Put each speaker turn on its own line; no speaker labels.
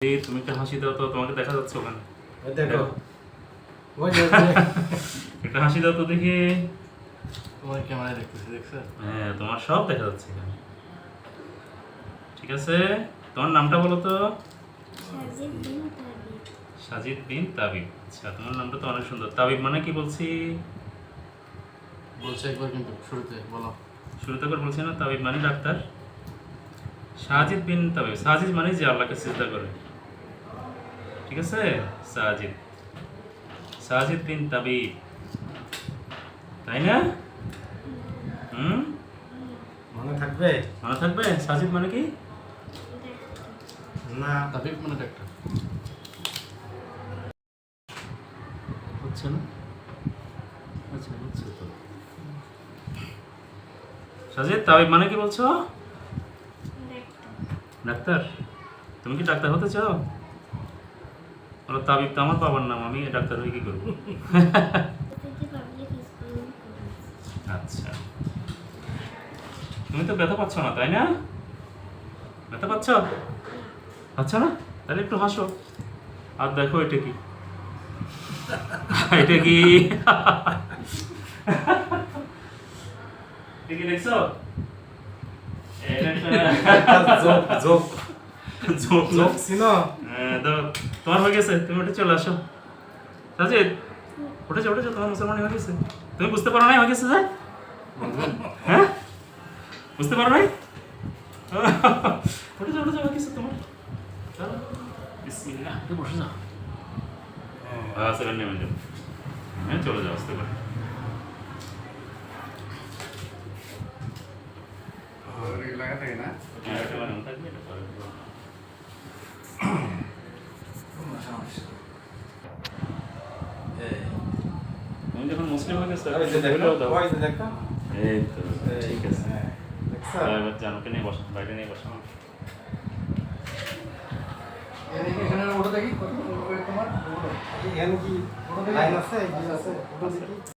এই তুমি একটা হাসি দাও তো তোমাকে দেখা যাচ্ছে ওখানে।
দেখো। ওই যে ওই
একটা হাসি দাও তো দেখি।
তোমার ক্যামেরায় দেখতেছি দেখছ?
হ্যাঁ তোমার সব দেখা যাচ্ছে এখানে। ঠিক আছে তোমার নামটা বলো তো।
সাজিদ বিন তাবিব।
সাজিদ বিন তাবিব। আচ্ছা তোমার নামটা তো অনেক সুন্দর। তাবিব মানে কি বলছি?
বলছে একবার কিন্তু শুরুতে বলো।
শুরুতে করে বলছি না তাবিব মানে ডাক্তার। সাজিদ বিন তাবিব। সাজিদ মানে যে আল্লাহকে চিন্তা করে। ঠিক আছে? সাজিদ। সাজিদ বিন তাবিব। তাই না? হুম?
মনে থাকবে?
মনে থাকবে? সাজিদ মানে কি?
না।
তাবিব মানে ডাক্তার।
হচ্ছে না? আচ্ছা হচ্ছে তো। সাজিদ তাবিব মানে কি বলছো? ডাক্তার। তুমি কি ডাক্তার হতে চাও? বলো, তাবিব তো আমার বাবার নাম, আমি ডাক্তার হয়ে কি করব? আচ্ছা। তুমি তো ব্যথা পাচ্ছ না, তাই না? ব্যথা পাচ্ছ? আচ্ছা না? তাহলে একটু হাসো। আর দেখো এটা কি। এটা কি? দেখছ? তোমার হয়ে গেছে তুমি উঠে চলে আসো। সাজিদ উঠেছো উঠেছো তোমার মুসলমান হয়ে গেছে। তুমি বুঝতে পারো নাই হয়ে গেছে যে? হ্যাঁ? বুঝতে পারো নাই? উঠেছো উঠেছো হয়ে গেছে তোমার। চলো বিসমিল্লাহ।
বসে যা
হ্যাঁ সেখানে নেমে যাও। হ্যাঁ চলে যাও আসতে পারে
লাগা না
হ্যাঁ এটা বানানো থাকবে এটা পরে করব। তুমি যখন মুসলিম হয়ে গেছো এই তো ঠিক আছে।
হ্যাঁ,
এবার জানুকে নিয়ে বসো বাইরে নিয়ে বসো।
এখানে দেখি
কি লাইন আছে আছে।